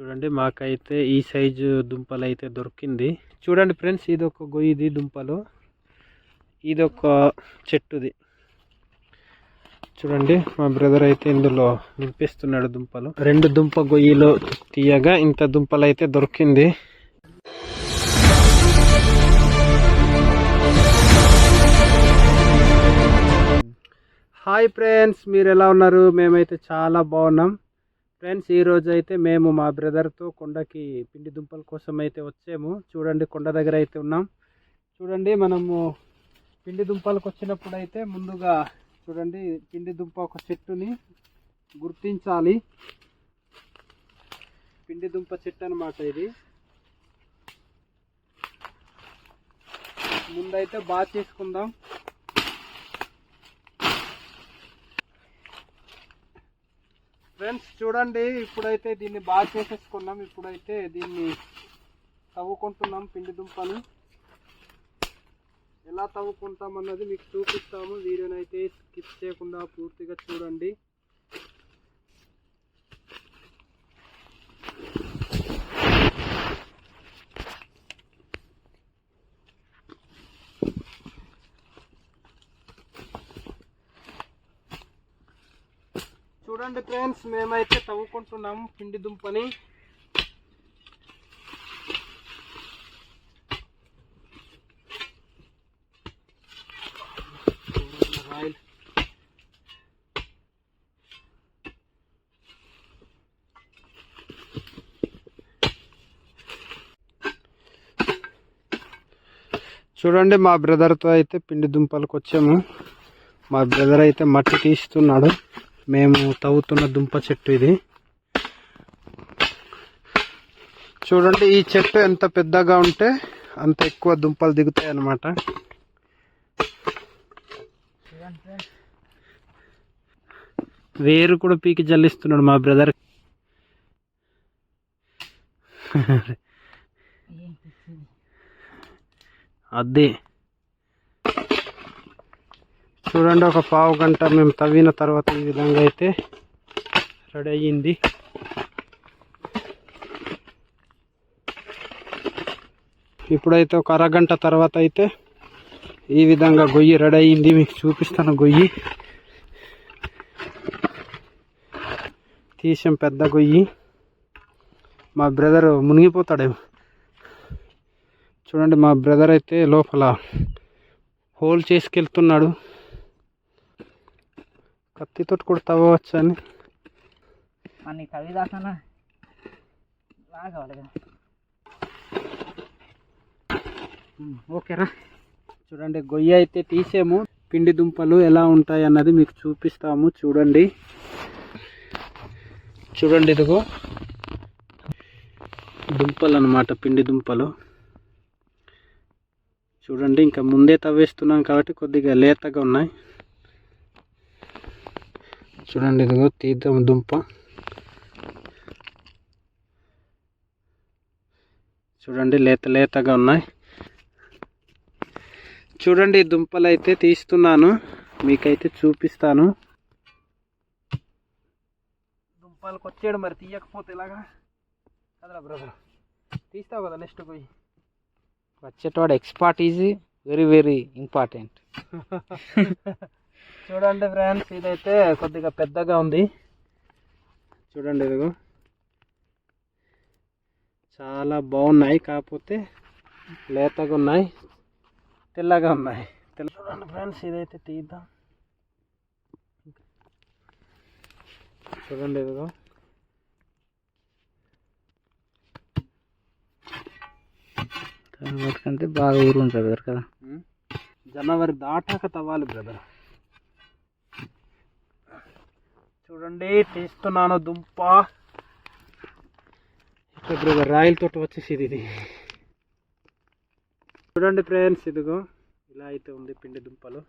చూడండి మాకైతే ఈ సైజు దుంపలు అయితే దొరికింది. చూడండి ఫ్రెండ్స్ ఇది ఒక గొయ్యిది దుంపలు. ఇది ఒక చెట్టుది. చూడండి మా బ్రదర్ అయితే ఇందులో నింపిస్తున్నాడు దుంపలు. రెండు దుంప గొయ్యిలో తీయగా ఇంత దుంపలు అయితే దొరికింది. హాయ్ ఫ్రెండ్స్ మీరు ఎలా ఉన్నారు? మేమైతే చాలా బాగున్నాం. ఫ్రెండ్స్ ఈ రోజు అయితే మేము మా బ్రదర్తో కొండకి పిండి దుంపల కోసం అయితే వచ్చాము. చూడండి కొండ దగ్గర అయితే ఉన్నాం. చూడండి మనము పిండి దుంపలకు వచ్చినప్పుడు అయితే ముందుగా చూడండి పిండి దుంప ఒక చెట్టుని గుర్తించాలి. పిండి దుంప చెట్టు అనమాట ఇది. ముందైతే బాగా చేసుకుందాం. ఫ్రెండ్స్ చూడండి ఇప్పుడైతే దీన్ని బాగా చేసేసుకున్నాం. ఇప్పుడైతే దీన్ని తవ్వుకుంటున్నాం పిండి దుంపలు. ఎలా తవ్వుకుంటాం అన్నది మీకు చూపిస్తాము. వీడియోనైతే స్కిప్ చేయకుండా పూర్తిగా చూడండి. చూడండి ఫ్రెండ్స్ మేమైతే తవ్వుకుంటున్నాము పిండి దుంపని. చూడండి మా బ్రదర్తో అయితే పిండి దుంపలకు వచ్చాము. మా బ్రదర్ అయితే మట్టి తీస్తున్నాడు. మేము తవ్వుతున్న దుంప చెట్టు ఇది. చూడండి ఈ చెట్టు ఎంత పెద్దగా ఉంటే అంత ఎక్కువ దుంపలు దిగుతాయి అన్నమాట. వేరు కూడా పీకి జల్లిస్తున్నాడు మా బ్రదర్. అదే చూడండి ఒక పావు గంట మేము తవ్విన తర్వాత ఈ విధంగా అయితే రెడీ అయ్యింది. ఇప్పుడైతే ఒక అరగంట తర్వాత అయితే ఈ విధంగా గొయ్యి రెడీ అయ్యింది. మీకు చూపిస్తాను గొయ్యి. తీసాం పెద్ద గొయ్యి. మా బ్రదర్ మునిగిపోతాడేమో. చూడండి మా బ్రదర్ అయితే లోపల హోల్ చేసుకెళ్తున్నాడు. కత్తితో కూడా తవ్వచ్చు అని? మన కవి దాకా లాగవాలి ఓకేరా చూడండి గొయ్యి అయితే తీసాము. పిండి దుంపలు ఎలా ఉంటాయి అన్నది మీకు చూపిస్తాము. చూడండి. చూడండి ఇదిగో. దుంపలు అన్నమాట పిండి దుంపలు. చూడండి ఇంకా ముందే తవ్వేస్తున్నాం కాబట్టి కొద్దిగా లేతగా ఉన్నాయి. చూడండి ఇదిగో తీద్దాం దుంప. చూడండి లేత లేతగా ఉన్నాయి. చూడండి దుంపలు అయితే తీస్తున్నాను. మీకైతే చూపిస్తాను. దుంపలకు వచ్చాడు మరి తీయకపోతే ఎలాగా? కదరా బ్రదర్ తీస్తావు కదా నెక్స్ట్ పోయి. వచ్చేటవాడు expert easy very very important చూడండి ఫ్రెండ్స్ ఇదైతే కొద్దిగా పెద్దగా ఉంది. చూడండి ఇదిగో. చాలా బాగున్నాయి కాకపోతే లేతగా ఉన్నాయి తెల్లగా ఉన్నాయి. తెల్ల చూడండి ఫ్రెండ్స్ ఇదైతే తీద్దాం. చూడండి ఇదిగో. వాటికంటే బాగా ఊరు ఉంటుంది కదా. జనవరి దాటాక తవ్వాలి బ్రదర్. చూడండి తీస్తున్నాను దుంప. ఇక్కడ రాయల తోట వచ్చేసి ఇది. చూడండి ఫ్రెండ్స్ ఇదిగో ఇలా అయితే ఉంది పిండి దుంపలు.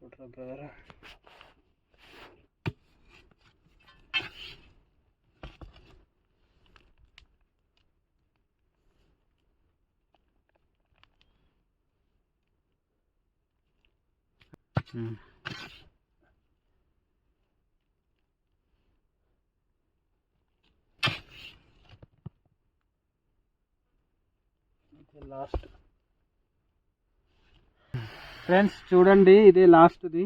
చూడరా బ్రదరా? లాస్ట్ ఫ్రెండ్స్ చూడండి ఇది లాస్ట్ది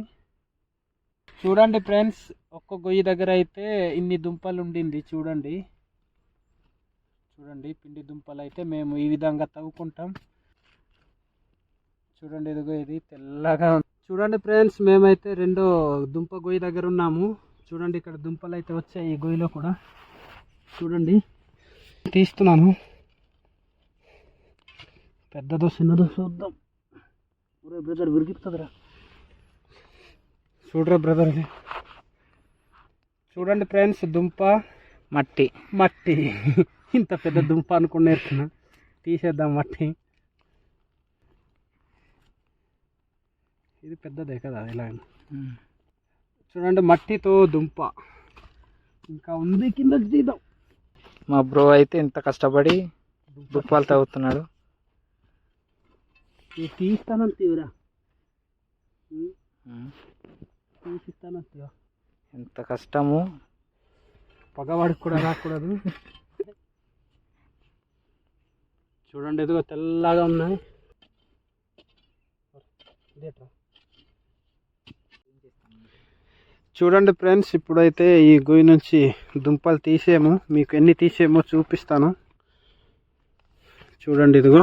చూడండి ఫ్రెండ్స్ ఒక్క గొయ్యి దగ్గర అయితే ఇన్ని దుంపలు ఉండింది చూడండి. చూడండి పిండి దుంపలు అయితే మేము ఈ విధంగా తవ్వుకుంటాం. చూడండి ఇదిగో ఇది తెల్లగా చూడండి ఫ్రెండ్స్ మేమైతే రెండో దుంప గొయ్యి దగ్గర ఉన్నాము. చూడండి ఇక్కడ దుంపలు అయితే వచ్చాయి ఈ గొయ్యిలో కూడా. చూడండి. తీస్తున్నాను. పెద్దదో చిన్నదో చూద్దాం. ఒరే బ్రదర్ విరిగిస్తుందిరా చూడరా బ్రదర్ చూడండి ఫ్రెండ్స్ దుంప. మట్టి. మట్టి. ఇంత పెద్ద దుంప అనుకుని నేర్చుకున్నా తీసేద్దాం మట్టి. ఇది పెద్దదే కదా ఇలా. చూడండి మట్టితో దుంప. ఇంకా ఉంది కింద తీద్దాం. మా బ్రో అయితే ఇంత కష్టపడి దుప్పాలు తవ్వుతున్నాడు ఇది తీస్తానని తీవరా ఉమ్. తీసిస్తానని తీవ ఎంత కష్టము. పగవాడికి కూడా రాకూడదు. చూడండి ఎదుగో తెల్లగా ఉన్నాయి. ఇదేట్రా. చూడండి ఫ్రెండ్స్ ఇప్పుడైతే ఈ గుయ్య నుంచి దుంపలు తీసేము. మీకు ఎన్ని తీసేమో చూపిస్తాను. చూడండి ఇదిగో.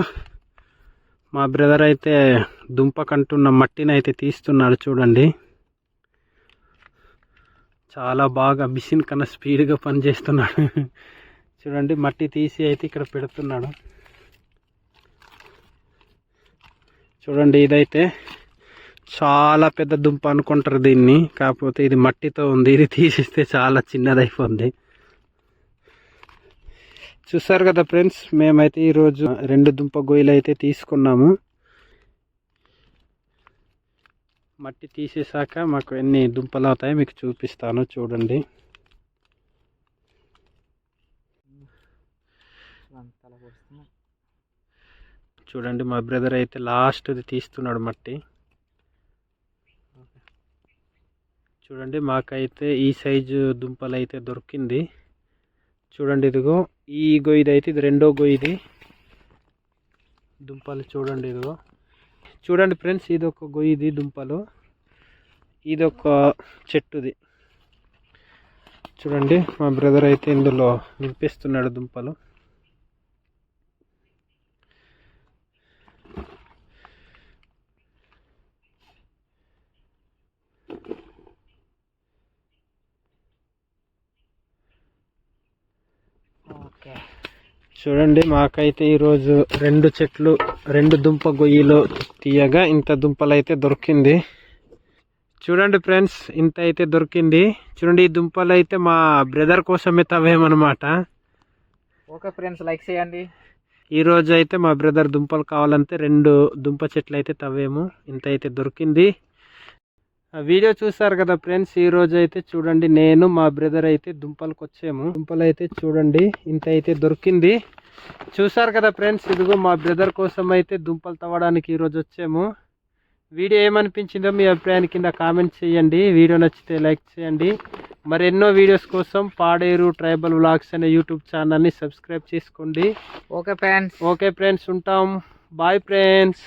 మా బ్రదర్ అయితే దుంపకంటున్న మట్టిని అయితే తీస్తున్నాడు చూడండి. చాలా బాగా మిషన్ కన్నా స్పీడ్గా పనిచేస్తున్నాడు. చూడండి మట్టి తీసి అయితే ఇక్కడ పెడుతున్నాడు. చూడండి ఇదైతే చాలా పెద్ద దుంప అనుకుంటారు దీన్ని. కాకపోతే ఇది మట్టితో ఉంది. ఇది తీసిస్తే చాలా చిన్నదైపోతుంది చూసారు కదా ఫ్రెండ్స్ మేమైతే ఈరోజు రెండు దుంప గొయ్యలు అయితే తీసుకున్నాము. మట్టి తీసేసాక మాకు ఎన్ని దుంపలు అవుతాయో మీకు చూపిస్తాను. చూడండి. చూడండి మా బ్రదర్ అయితే లాస్ట్ది తీస్తున్నాడు మట్టి. చూడండి మాకైతే ఈ సైజు దుంపలు అయితే దొరికింది. చూడండి ఇదిగో ఈ గొయ్యిది అయితే ఇది రెండో గొయ్యిది. దుంపలు చూడండి ఇదిగో. చూడండి ఫ్రెండ్స్ ఇది ఒక గొయ్యిది దుంపలు. ఇది ఒక చెట్టుది. చూడండి మా బ్రదర్ అయితే ఇందులో నింపిస్తున్నాడు దుంపలు. చూడండి మాకైతే ఈరోజు రెండు చెట్లు రెండు దుంప గొయ్యిలో తీయగా ఇంత దుంపలు అయితే దొరికింది. చూడండి ఫ్రెండ్స్ ఇంత అయితే దొరికింది. చూడండి ఈ దుంపలు అయితే మా బ్రదర్ కోసమే తవ్వేమన్నమాట. ఓకే ఫ్రెండ్స్ లైక్ చేయండి. ఈ రోజు అయితే మా బ్రదర్ దుంపలు కావాలంటే రెండు దుంప చెట్లు అయితే తవ్వేము. ఇంత అయితే దొరికింది. వీడియో చూసారు కదా ఫ్రెండ్స్ ఈ రోజు అయితే చూడండి నేను మా బ్రదర్ అయితే దుంపలకు వచ్చాము. దుంపలు అయితే చూడండి ఇంత అయితే దొరికింది. చూసారు కదా ఫ్రెండ్స్ ఇదిగో మా బ్రదర్ కోసం అయితే దుంపలు తవ్వడానికి ఈరోజు వచ్చాము. వీడియో ఏమనిపించిందో మీ అభిప్రాయాన్ని కింద కామెంట్ చేయండి. వీడియో నచ్చితే లైక్ చేయండి. మరెన్నో వీడియోస్ కోసం పాడేరు ట్రైబల్ వ్లాగ్స్ అనే యూట్యూబ్ ఛానల్ని సబ్స్క్రైబ్ చేసుకోండి. Okay friends. ఓకే ఫ్రెండ్స్ ఉంటాం. Bye friends.